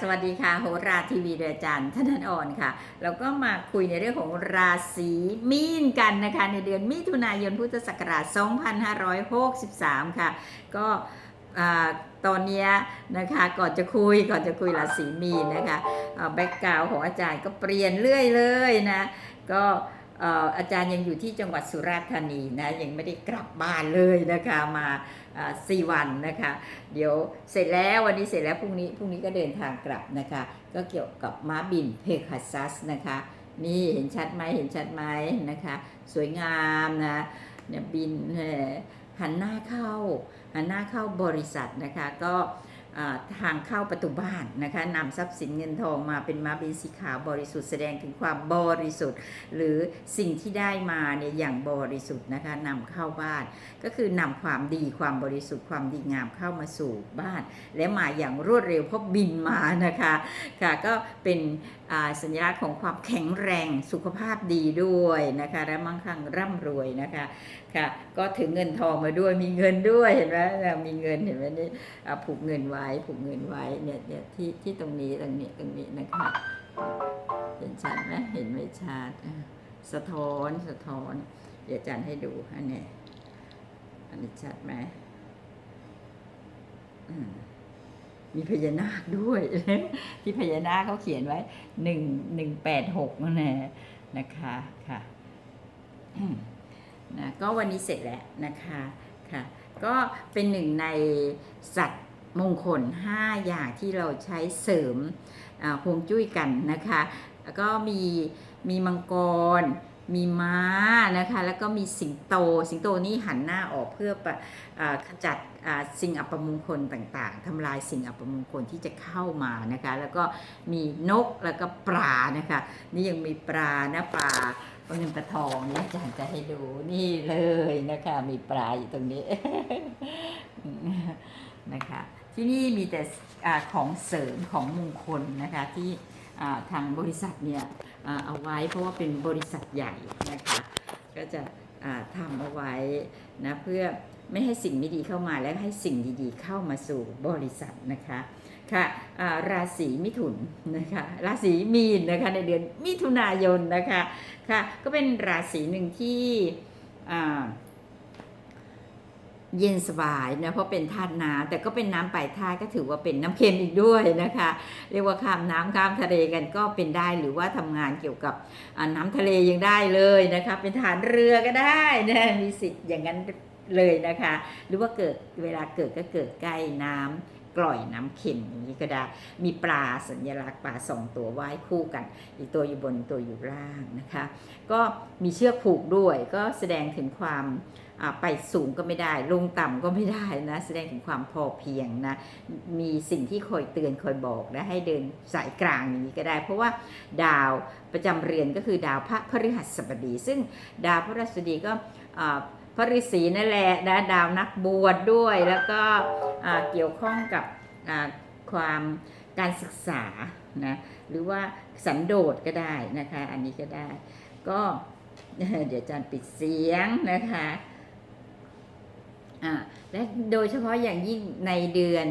สวัสดีค่ะโหราทีวีเดยอาจารย์ธนันอ่อนค่ะเราก็มาคุยในเรื่องของราศีมีนกันนะคะ ในเดือนมิถุนายนพุทธศักราช 2563 ค่ะ ก็ตอนนี้นะคะก่อนจะคุยก่อนจะคุยราศีมีนนะคะแบ็กกราวของอาจารย์ก็เปลี่ยนเรื่อยเลยนะ ก็ อาจารย์ยังอยู่ที่จังหวัดสุราษฎร์ธานีนะยังไม่ได้กลับบ้านเลยนะคะมาสี่วันนะคะ เดี๋ยวเสร็จแล้ววันนี้เสร็จแล้วพรุ่งนี้พรุ่งนี้ก็เดินทางกลับนะคะ ก็เกี่ยวกับม้าบินเพคัสซัสนะคะนี่เห็นชัดไหมเห็นชัดไหมนะคะ สวยงามนะเนี่ยบินหันหน้าเข้าหันหน้าเข้าบริษัทนะคะก็ ทางเข้าประตูบ้านนะคะนำทรัพย์สินเงินทองมาเป็นม้าบินสีขาวบริสุทธิ์แสดงถึงความบริสุทธิ์ หรือสิ่งที่ได้มาเนี่ยอย่างบริสุทธิ์นะคะนำเข้าบ้าน ก็คือนำความดีความบริสุทธิ์ความดีงามเข้ามาสู่บ้าน และมาอย่างรวดเร็วเพราะบินมานะคะค่ะก็เป็นสัญลักษณ์ของความแข็งแรงสุขภาพดีด้วยนะคะ และมั่งคั่งร่ำรวยนะคะค่ะก็ถึงเงินทองมาด้วยมีเงินด้วยเห็นไหมมีเงินเห็นไหมนี่ผูกเงินไว้ผูกเงินไว้เนี่ยเนี่ยที่ที่ตรงนี้ตรงนี้ตรงนี้นะคะเห็นชัดไหมเห็นไม่ชัดสะท้อนสะท้อน เดี๋ยวอาจารย์ให้ดูอันนี้อันนี้ชัดไหมอืม มีพญานาคด้วย ที่พญานาคเขาเขียนไว้หนึ่งหนึ่งแปดหกนั่นแหละนะคะค่ะนะก็วันนี้เสร็จแล้วนะคะค่ะ ก็เป็นหนึ่งในสัตว์มงคล 5 อย่างที่เราใช้เสริมฮวงจุ้ยกันนะคะแล้วก็มีมีมังกร มีม้านะคะแล้วก็มีสิงโต สิงโตนี่หันหน้าออกเพื่อปะขจัดสิ่งอัปมงคลต่างๆทำลายสิ่งอัปมงคลที่จะเข้ามานะคะแล้วก็มีนกแล้วก็ปลานะคะนี่ยังมีปลานะปลาปลาเงินปลาทองนี่อาจารย์จะให้ดูนี่เลยนะคะมีปลาอยู่ตรงนี้นะคะที่นี่มีแต่ของเสริมของมงคลนะคะที่ ทางบริษัทเนี่ยเอาไว้เพราะว่าเป็นบริษัทใหญ่นะคะก็จะทำเอาไว้นะเพื่อไม่ให้สิ่งไม่ดีเข้ามาและให้สิ่งดีๆ เข้ามาสู่บริษัทนะคะค่ะราศีมิถุนนะคะราศีมีนนะคะในเดือนมิถุนายนนะคะค่ะก็เป็นราศีหนึ่งที่ เย็นสบายนะเพราะเป็นธาตุน้ำแต่ก็เป็นน้ำปลายธาตุก็ถือว่าเป็นน้ำเค็มอีกด้วยนะคะ เรียกว่าข้ามน้ำข้ามทะเลกันก็เป็นได้หรือว่าทำงานเกี่ยวกับน้ำทะเลยังได้เลยนะคะ เป็นฐานเรือก็ได้นะมีสิทธิ์อย่างนั้นเลยนะคะ หรือว่าเกิดเวลาเกิดก็เกิดใกล้น้ำ กร่อยน้ำเค็มอย่างนี้ก็ได้ มีปลาสัญลักษณ์ปลาสองตัวว่ายคู่กัน อีกตัวอยู่บนตัวอยู่ล่างนะคะ ก็มีเชือกผูกด้วยก็แสดงถึงความไปสูงก็ไม่ได้ ลงต่ำก็ไม่ได้นะ แสดงถึงความพอเพียงนะ มีสิ่งที่คอยเตือนคอยบอกและให้เดินสายกลางอย่างนี้ก็ได้ เพราะว่าดาวประจำเรือนก็คือดาวพระพฤหัสบดี ซึ่งดาวพระฤหัสบดีก็ พระฤาษีนั่นแหละนะดาวนักบวชดด้วยแล้วก็เกี่ยวข้องกับความการศึกษานะหรือว่าสันโดษก็ได้นะคะ อันนี้ก็ได้ก็เดี๋ยวอาจารย์ปิดเสียงนะคะอ่าและโดยเฉพาะอย่างยิ่งในเดือน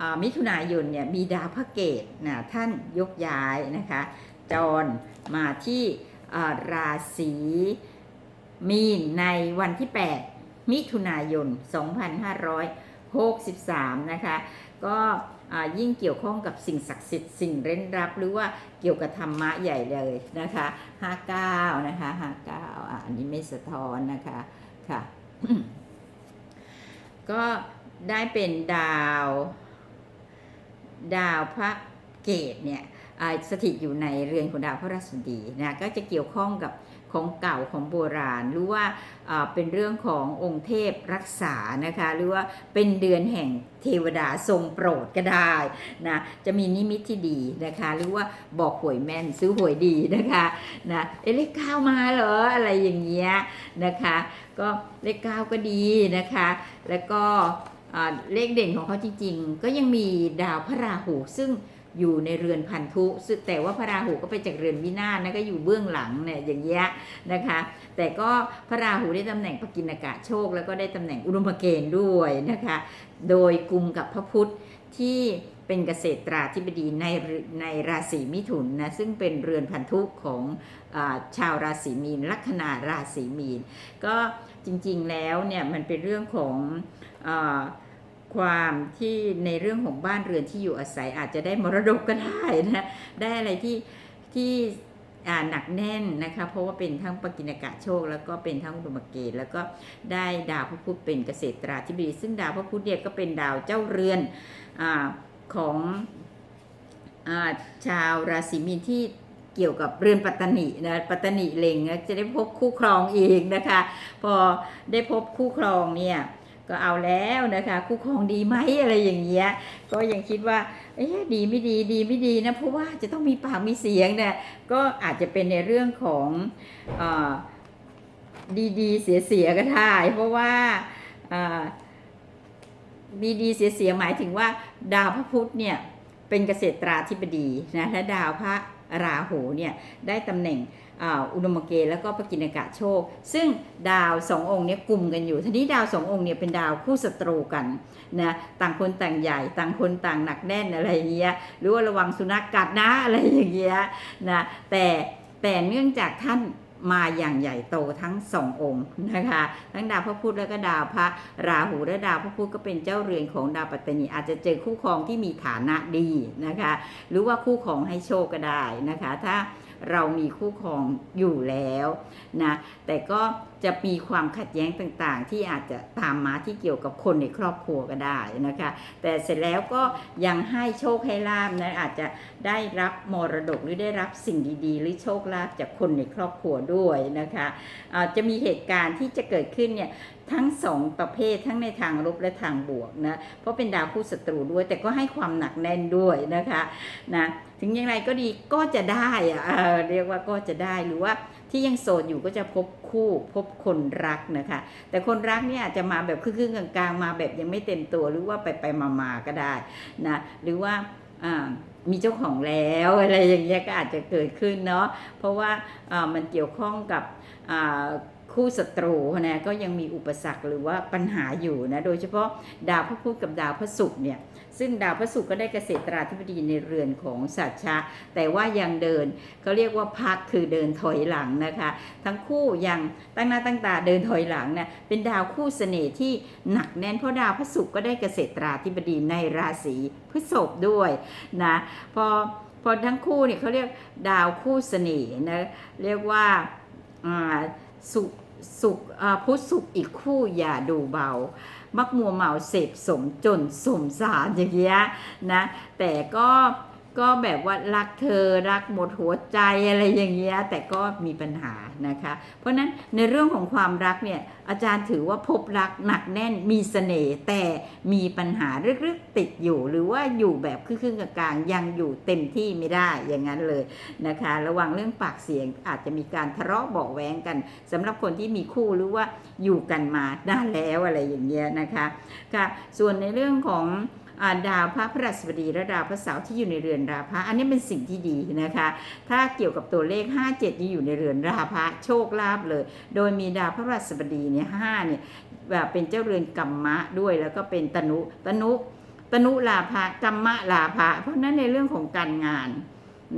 อมิถุนายนเนี่ยมีดาวพระเกตนะท่านยกย้ายนะคะ จรมาที่ราศี มีนในวันที่ 8 มิถุนายน 2563 นะคะ ก็ยิ่งเกี่ยวข้องกับสิ่งศักดิ์สิทธิ์สิ่งเร้นลับ หรือว่าเกี่ยวกับธรรมะใหญ่เลยนะคะ 59 นะคะ 59 อันนี้ไม่สะท้อนนะคะค่ะก็ได้เป็นดาว ดาวพระเกตเนี่ยสถิตอยู่ในเรือนของดาวพระราชดีนะก็จะเกี่ยวข้องกับ ของเก่าของโบราณ หรือว่าเป็นเรื่องขององค์เทพรักษานะคะ หรือว่าเป็นเดือนแห่งเทวดาทรงโปรดก็ได้นะจะมีนิมิตที่ดีนะคะ หรือว่าบอกหวยแม่นซื้อหวยดีนะคะนะเอเลขเก้ามาเหรออะไรอย่างเงี้ยนะคะ ก็เลขเก้าก็ดีนะคะ แล้วก็เลขเด่นของเขาจริงๆ ก็ยังมีดาวพระราหูซึ่ง อยู่ในเรือนพันธุแต่ว่าพระราหูก็ไปจากเรือนวินาศนะก็อยู่เบื้องหลังเนี่ยอย่างเงี้ยนะคะ แต่ก็พระราหูได้ตำแหน่งปกินากะโชค แล้วก็ได้ตำแหน่งอุดมเกณฑ์ด้วยนะคะ โดยกลุ่มกับพระพุธที่เป็นเกษตราธิบดีในในราศีมิถุนนะซึ่งเป็นเรือนพันธุของอชาวราศีมีน ลัคนาราศีมีน ก็จริงๆแล้วเนี่ยมันเป็นเรื่องของอ ความที่ในเรื่องของบ้านเรือนที่อยู่อาศัยอาจจะได้มรดกก็ได้นะได้อะไรที่ที่หนักแน่นนะคะเพราะว่าเป็นทั้งปกิณกะโชค แล้วก็เป็นทั้งอุดมเกณฑ์แล้วก็ได้ดาวพระพุธเป็นเกษตราธิบดี ซึ่งดาวพระพุธเนี่ยก็เป็นดาวเจ้าเรือนอของอาชาวราศีมีนที่เกี่ยวกับเรือนปัตตนินะปัตตนิเลงนะจะได้พบคู่ครองอีกนะคะ พอได้พบคู่ครองเนี่ย ก็เอาแล้วนะคะคู่ครองดีไหมอะไรอย่างเงี้ยก็ยังคิดว่าเอ๊ะดีไม่ดีดีไม่ดีนะเพราะว่าจะต้องมีปากมีเสียงเนี่ยก็อาจจะเป็นในเรื่องของอดีดีเสียเสียๆก็ได้เพราะว่าอ่าดีดีเสียเสียๆหมายถึงว่าดาวพระพุธเนี่ยเป็นเกษตราธิบดีนะและดาวพระ ราหูเนี่ยได้ตำแหน่งอุดมเกณฑ์แล้วก็ปกินกะโชค ซึ่งดาวสององค์เนี่ยกลุ่มกันอยู่ทีนี้ดาวสององค์เนี่ยเป็นดาวคู่ศัตรูกันนะต่างคนต่างใหญ่ ต่างคนต่างหนักแน่นอะไรเงี้ยหรือว่าระวังสุนัขกัดนะอะไรอย่างเงี้ยนะแต่แต่เนื่องจากท่าน มาอย่างใหญ่โตทั้งสององค์นะคะ ทั้งดาวพระพุธแล้วก็ดาวพระราหูและดาวพระพุธก็เป็นเจ้าเรือนของดาวปัตตานีอาจจะเจอคู่ครองที่มีฐานะดีนะคะ หรือว่าคู่ครองให้โชคก็ได้นะคะ ถ้า เรามีคู่ครองอยู่แล้วนะแต่ก็จะมีความขัดแย้งต่างๆ ที่อาจจะตามมาที่เกี่ยวกับคนในครอบครัวก็ได้นะคะ แต่เสร็จแล้วก็ยังให้โชคให้ลาบนะอาจจะได้รับมรดกหรือได้รับสิ่งดีๆ หรือโชคลาภจากคนในครอบครัวด้วยนะคะจะมีเหตุการณ์ที่จะเกิดขึ้นเนี่ย ทั้งสองประเภททั้งในทางลบและทางบวกนะเพราะเป็นดาวคู่ศัตรูด้วย แต่ก็ให้ความหนักแน่นด้วยนะคะนะถึงอย่างไรก็ดีก็จะได้อะเอ่อเรียกว่าก็จะได้หรือว่าที่ยังโสดอยู่ก็จะพบคู่พบคนรักนะคะ แต่คนรักเนี่ยจะมาแบบครึ่งๆกลางๆมาแบบยังไม่เต็มตัวหรือว่าไปไปมาๆก็ได้นะหรือว่ามีเจ้าของแล้วอะไรอย่างเงี้ยก็อาจจะเกิดขึ้นเนาะเพราะว่ามันเกี่ยวข้องกับ คู่ศัตรูนะก็ยังมีอุปสรรคหรือว่าปัญหาอยู่นะโดยเฉพาะดาวพระพุธกับดาวพระศุกร์เนี่ยซึ่งดาวพระศุกร์ก็ได้เกษตราธิบดีในเรือนของสัตชะ แต่ว่ายังเดินเขาเรียกว่าพักคือเดินถอยหลังนะคะ ทั้งคู่ยังตั้งหน้าตั้งตาเดินถอยหลังเนี่ยเป็นดาวคู่เสน่ห์ที่หนักแน่นเพราะดาวพระศุกร์ก็ได้เกษตราธิบดีในราศีพฤษภด้วยนะพอพอทั้งคู่เนี่ยเขาเรียกดาวคู่เสน่ห์นะเรียกว่าอ่าสุ สุขพุธสุขอีกคู่อย่าดูเบา มักมัวเมาเสพสมจนสมสารอย่างเงี้ยนะ แต่ก็ ก็แบบว่ารักเธอรักหมดหัวใจอะไรอย่างเงี้ยแต่ก็มีปัญหานะคะ เพราะฉะนั้นในเรื่องของความรักเนี่ยอาจารย์ถือว่าพบรักหนักแน่นมีเสน่ห์แต่มีปัญหาลึกๆติดอยู่ หรือว่าอยู่แบบครึ่งกลางยังอยู่เต็มที่ไม่ได้อย่างนั้นเลยนะคะ ระวังเรื่องปากเสียงอาจจะมีการทะเลาะเบาแว้งกันสำหรับคนที่มีคู่หรือว่าอยู่กันมานานแล้วอะไรอย่างเงี้ยนะคะค่ะส่วนในเรื่องของ ดาวพระพฤหัสบดีและดาวพระเสาร์ที่อยู่ในเรือนราพะอันนี้เป็นสิ่งที่ดีนะคะ ถ้าเกี่ยวกับตัวเลข 57ที่อยู่ในเรือนราพะโชคลาภเลย โดยมีดาวพระพฤหัสบดีเนี่ยห้าเนี่ยแบบเป็นเจ้าเรือนกัมมะด้วยแล้วก็เป็นตนุตนุตนุลาภะกัมมะลาภะเพราะนั้นในเรื่องของการงาน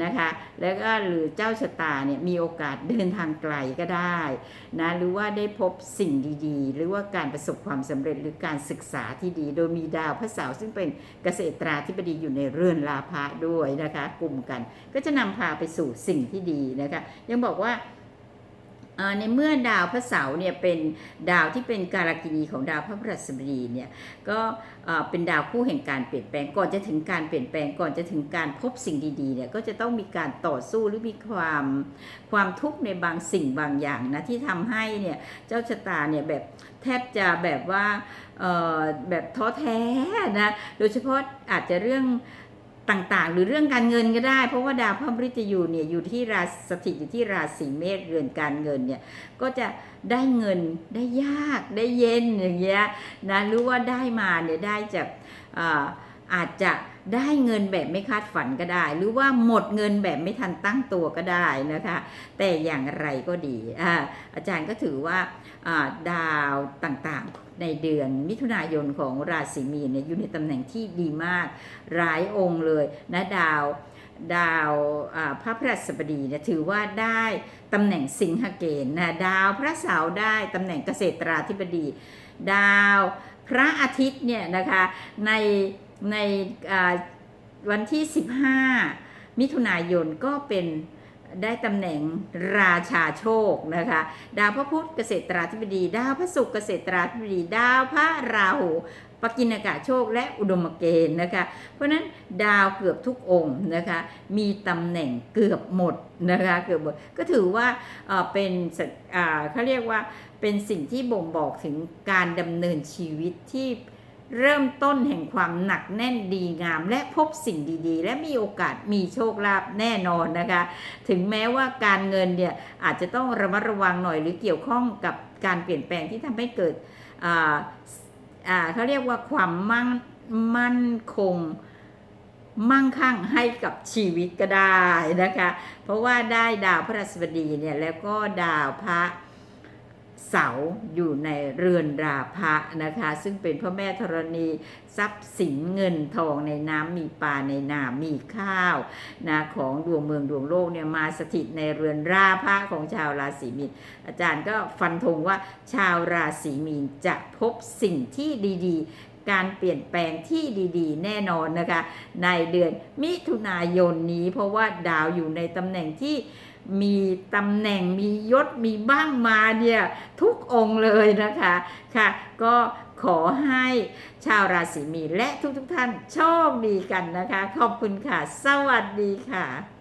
นะคะ แล้วก็หรือเจ้าชะตาเนี่ยมีโอกาสเดินทางไกลก็ได้นะหรือว่าได้พบสิ่งดีๆ หรือว่าการประสบความสำเร็จหรือการศึกษาที่ดี โดยมีดาวพระเสาร์ซึ่งเป็นเกษตราธิบดีอยู่ในเรือนลาภะด้วยนะคะกลุ่มกัน ก็จะนำพาไปสู่สิ่งที่ดีนะคะยังบอกว่า ในเมื่อดาวพระเสาร์เนี่ยเป็นดาวที่เป็นการากินีของดาวพระพฤหัสบดีเนี่ยก็เป็นดาวคู่แห่งการเปลี่ยนแปลงก่อนจะถึงการเปลี่ยนแปลงก่อนจะถึงการพบสิ่งดีๆเนี่ยก็จะต้องมีการต่อสู้หรือมีความความทุกข์ในบางสิ่งบางอย่างนะที่ทำให้เนี่ยเจ้าชะตาเนี่ยแบบแทบจะแบบว่าแบบท้อแท้นะโดยเฉพาะอาจจะเรื่อง ต่างๆ หรือเรื่องการเงินก็ได้ เพราะว่าดาวพระมฤตยูเนี่ยอยู่ที่ราสถิตอยู่ที่ราศีเมษเรือนการเงินเนี่ยก็จะได้เงินได้ยากได้เย็นอย่างเงี้ยนะหรือว่าได้มาเนี่ยได้จากออาจจะ ได้เงินแบบไม่คาดฝันก็ได้ หรือว่าหมดเงินแบบไม่ทันตั้งตัวก็ได้นะคะ แต่อย่างไรก็ดีอาอาจารย์ก็ถือว่าดาวต่างๆในเดือนมิถุนายนของราศีมีนเนี่ยอยู่ในตำแหน่งที่ดีมากหลายองค์เลยนะดาวดาวพระพฤหัสบดีเนี่ยถือว่าได้ตำแหน่งสิงหเกณฑ์นะดาวพระเสาร์ได้ตำแหน่งเกษตราธิบดี ดาวพระอาทิตย์เนี่ยนะคะใน ในวันที่ 15 มิถุนายนก็เป็นได้ตำแหน่งราชาโชคนะคะ ดาวพระพุธเกษตราธิบดี ดาวพระศุกร์เกษตราธิบดี ดาวพระราหูปกินากาโชคและอุดมเกณฑ์นะคะ เพราะนั้นดาวเกือบทุกองค์นะคะ มีตำแหน่งเกือบหมดนะคะเกือบหมดก็ถือว่าเอ่อเป็นอ่าเขาเรียกว่าเป็นสิ่งที่บ่งบอกถึงการดำเนินชีวิตที่ เริ่มต้นแห่งความหนักแน่นดีงาม และพบสิ่งดีๆ และมีโอกาสมีโชคลาภแน่นอนนะคะ ถึงแม้ว่าการเงินเนี่ยอาจจะต้องระมัดระวังหน่อยหรือเกี่ยวข้องกับการเปลี่ยนแปลงที่ทำให้เกิดเขาเรียกว่าความมั่งมั่นคงมั่งคั่งให้กับชีวิตก็ได้นะคะ เพราะว่าได้ดาวพระราชบดีเนี่ยแล้วก็ดาวพระ เสาอยู่ในเรือนราพะนะคะ ซึ่งเป็นพ่อแม่ธรณีทรัพย์สินเงินทองในน้ำมีปลาในนามีข้าวนะของดวงเมืองดวงโลกเนี่ยมาสถิตในเรือนราพะของชาวราศีมีนอาจารย์ก็ฟันธงว่าชาวราศีมีนจะพบสิ่งที่ดีๆ การเปลี่ยนแปลงที่ดีๆ แน่นอนนะคะ ในเดือนมิถุนายนนี้เพราะว่าดาวอยู่ในตำแหน่งที่ มีตำแหน่งมียศมีบ้างมาเนี่ยทุกองค์เลยนะคะค่ะ ก็ขอให้ชาวราศีมีนและทุกๆทท่านโชคดีกันนะคะ ขอบคุณค่ะ สวัสดีค่ะ